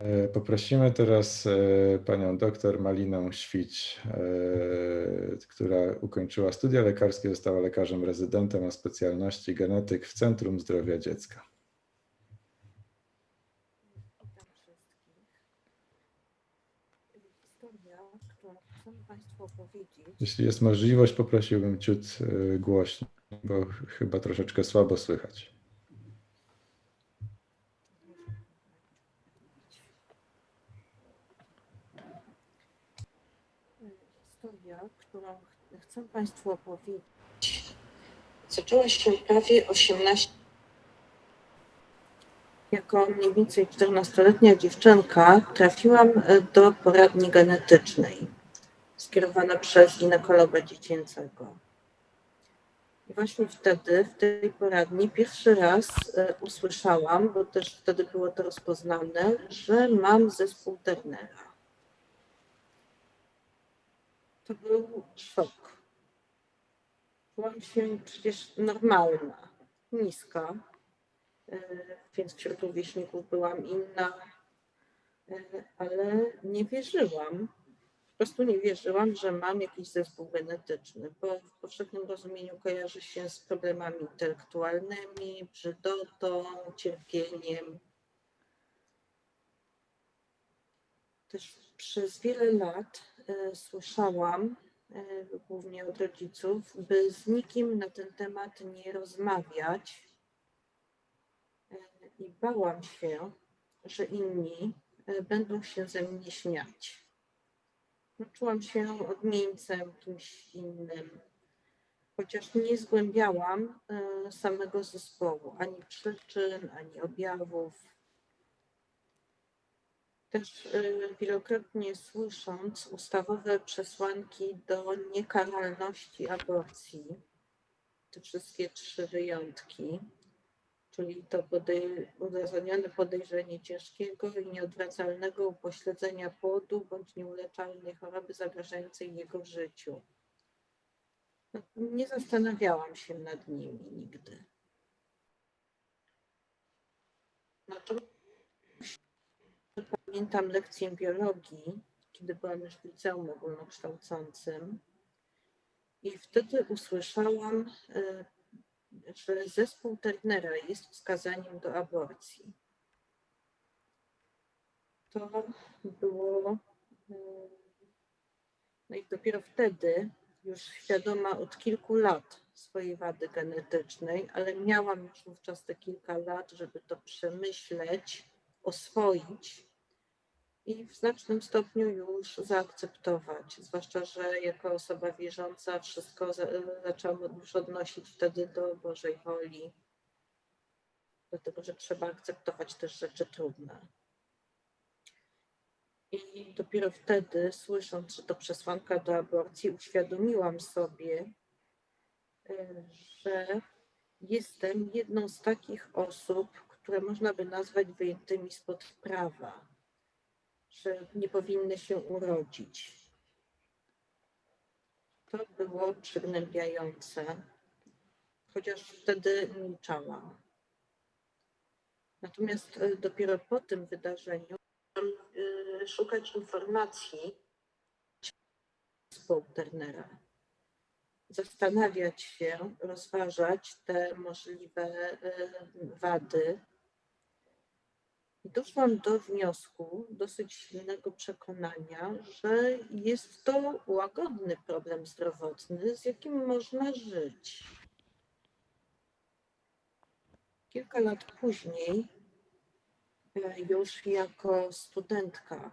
E, Poprosimy teraz e, panią doktor Malinę Świć, e, która ukończyła studia lekarskie, została lekarzem rezydentem o specjalności genetyk w Centrum Zdrowia Dziecka. Witam wszystkich. Historia, którą chcę Państwu opowiedzieć, Jeśli jest możliwość, poprosiłbym ciut głośniej, bo ch- chyba troszeczkę słabo słychać. historia, którą ch- chcę Państwu opowiedzieć, zaczęła się prawie 18 jako mniej więcej 14-letnia dziewczynka trafiłam e, do poradni genetycznej skierowana przez ginekologa dziecięcego. I właśnie wtedy, w tej poradni, pierwszy raz e, usłyszałam, bo też wtedy było to rozpoznane, że mam zespół Turnera. To był szok. Czułam się przecież normalna, niska, e, więc wśród rówieśników byłam inna, e, ale nie wierzyłam. Po prostu nie wierzyłam, że mam jakiś zespół genetyczny, bo w powszechnym rozumieniu kojarzy się z problemami intelektualnymi, brzydotą, cierpieniem. Też przez wiele lat e, słyszałam, głównie od rodziców, by z nikim na ten temat nie rozmawiać. E, I bałam się, że inni e, będą się ze mnie śmiać. No, Czułam się odmieńcem, kimś innym, chociaż nie zgłębiałam e, samego zespołu, ani przyczyn, ani objawów. Też e, wielokrotnie słysząc ustawowe przesłanki do niekaralności aborcji, te wszystkie trzy wyjątki, czyli to podej- uzasadnione podejrzenie ciężkiego i nieodwracalnego upośledzenia płodu bądź nieuleczalnej choroby zagrażającej jego życiu. No, nie zastanawiałam się nad nimi nigdy. Natomiast pamiętam lekcję biologii, kiedy byłam już w liceum ogólnokształcącym i wtedy usłyszałam, e, że zespół Turnera jest wskazaniem do aborcji. To było. e, No i dopiero wtedy, już świadoma od kilku lat swojej wady genetycznej, ale miałam już wówczas te kilka lat, żeby to przemyśleć, oswoić i w znacznym stopniu już zaakceptować. Zwłaszcza, że jako osoba wierząca wszystko za, zaczęłam już odnosić wtedy do Bożej woli. Dlatego, że trzeba akceptować też rzeczy trudne. I dopiero wtedy, słysząc, że to przesłanka do aborcji, uświadomiłam sobie, e, że jestem jedną z takich osób, które można by nazwać wyjętymi spod prawa, że nie powinny się urodzić. To było przygnębiające, chociaż wtedy milczałam. Natomiast e, dopiero po tym wydarzeniu e, szukać informacji zespołu Turnera. Zastanawiać się, rozważać te możliwe e, wady. Doszłam do wniosku, dosyć silnego przekonania, że jest to łagodny problem zdrowotny, z jakim można żyć. Kilka lat później, e, już jako studentka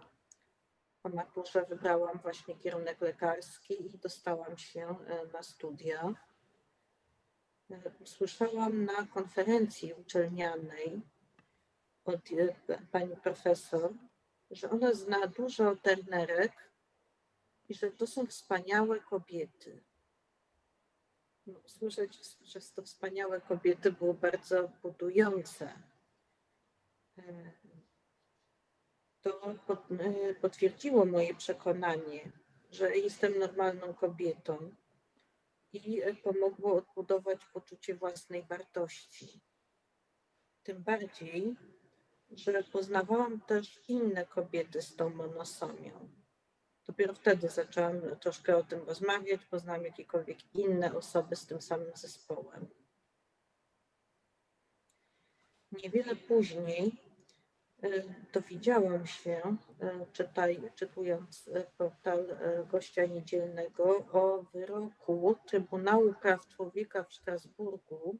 po maturze wybrałam właśnie kierunek lekarski i dostałam się e, na studia. E, Słyszałam na konferencji uczelnianej od pani profesor, że ona zna dużo ternerek i że to są wspaniałe kobiety. No, Słyszeć, że to wspaniałe kobiety było bardzo budujące. E, to e, potwierdziło moje przekonanie, że jestem normalną kobietą i e, pomogło odbudować poczucie własnej wartości. Tym bardziej, że poznawałam też inne kobiety z tą monosomią. Dopiero wtedy zaczęłam troszkę o tym rozmawiać, poznałam jakiekolwiek inne osoby z tym samym zespołem. Niewiele później y, dowiedziałam się, y, czytaj, czytując y, portal gościa niedzielnego, o wyroku Trybunału Praw Człowieka w Strasburgu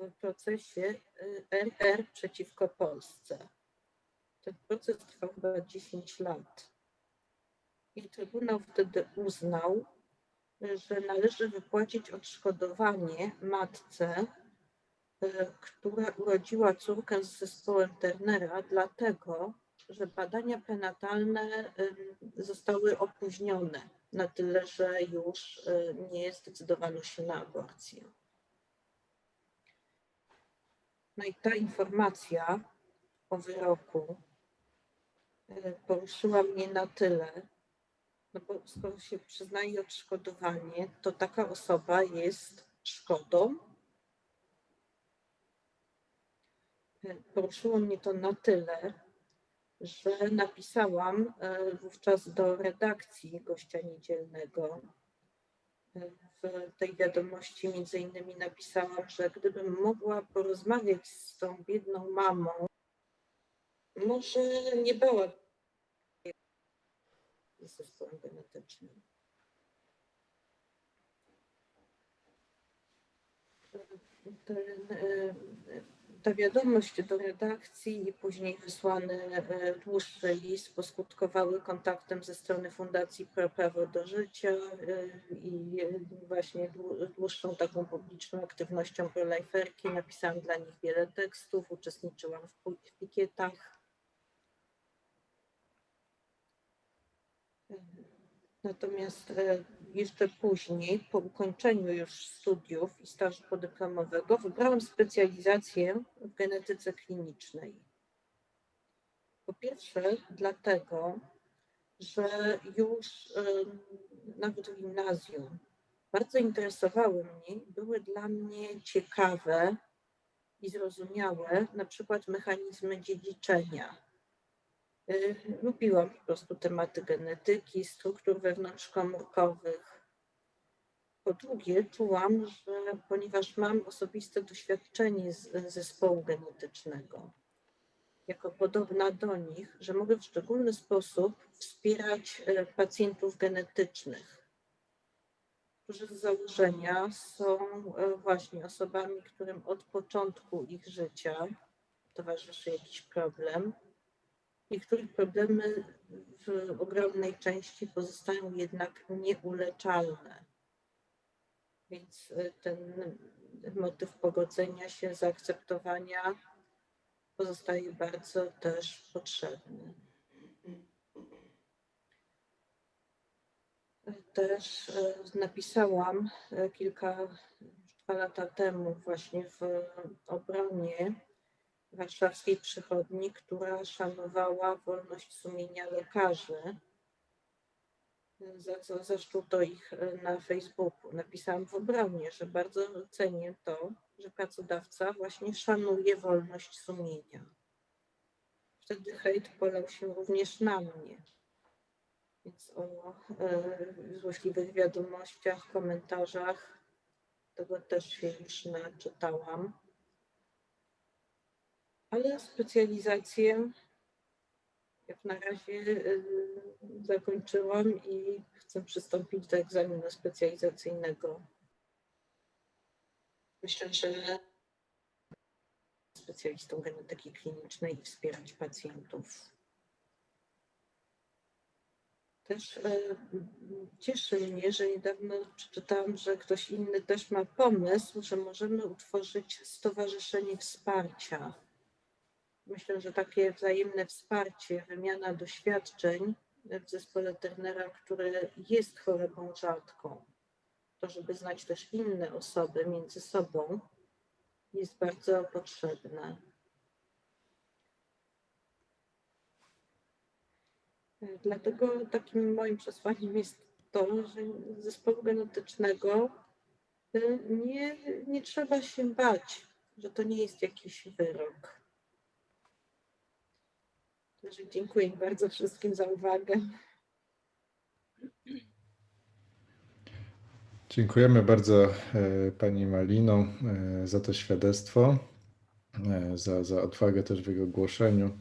w procesie y, RR przeciwko Polsce. Ten proces trwał chyba 10 lat. I Trybunał wtedy uznał, że należy wypłacić odszkodowanie matce, y, która urodziła córkę z zespołem Turnera, dlatego, że badania prenatalne y, zostały opóźnione na tyle, że już y, nie zdecydowano się na aborcję. No i ta informacja o wyroku y, poruszyła mnie na tyle, no bo skoro się przyznaje odszkodowanie, to taka osoba jest szkodą. Y, Poruszyło mnie to na tyle, że napisałam y, wówczas do redakcji gościa niedzielnego. Tej wiadomości między innymi napisałam, że gdybym mogła porozmawiać z tą biedną mamą, może nie bała z zespołem genetycznym. Ten, e, ta wiadomość do redakcji i później wysłany e, dłuższy list poskutkowały kontaktem ze strony Fundacji Prawo do Życia e, i właśnie dłu- dłuższą taką publiczną aktywnością proliferki. Napisałam dla nich wiele tekstów, uczestniczyłam w pikietach. Natomiast e, jeszcze później, po ukończeniu już studiów i stażu podyplomowego, wybrałam specjalizację w genetyce klinicznej. Po pierwsze, dlatego, że już em, nawet w gimnazjum bardzo interesowały mnie, były dla mnie ciekawe i zrozumiałe, na przykład mechanizmy dziedziczenia. Y, Lubiłam po prostu tematy genetyki, struktur wewnątrzkomórkowych. Po drugie, czułam, że ponieważ mam osobiste doświadczenie z zespołu genetycznego, jako podobna do nich, że mogę w szczególny sposób wspierać e, pacjentów genetycznych, którzy z założenia są e, właśnie osobami, którym od początku ich życia towarzyszy jakiś problem i których problemy w ogromnej części pozostają jednak nieuleczalne. Więc y, ten motyw pogodzenia się, zaakceptowania pozostaje bardzo też potrzebny. Też y, napisałam y, kilka, dwa lata temu właśnie w obronie warszawskiej przychodni, która szanowała wolność sumienia lekarzy, za co zaszczuto ich e, na Facebooku. Napisałam w obronie, że bardzo cenię to, że pracodawca właśnie szanuje wolność sumienia. Wtedy hejt polał się również na mnie. Więc o e, złośliwych wiadomościach, komentarzach tego też się już naczytałam ale specjalizację jak na razie y, zakończyłam i chcę przystąpić do egzaminu specjalizacyjnego. Myślę, że specjalistą genetyki klinicznej i wspierać pacjentów. Też e, cieszy mnie, że niedawno przeczytałam, że ktoś inny też ma pomysł, że możemy utworzyć Stowarzyszenie Wsparcia Myślę, że takie wzajemne wsparcie, wymiana doświadczeń w zespole Turnera, który jest chorobą rzadką, to żeby znać też inne osoby między sobą, jest bardzo potrzebne. Dlatego takim moim przesłaniem jest to, że zespołu genetycznego y, nie, nie trzeba się bać, że to nie jest jakiś wyrok Także dziękuję bardzo wszystkim za uwagę. Dziękujemy bardzo e, Pani Malino e, za to świadectwo, e, za, za odwagę też w jego głoszeniu.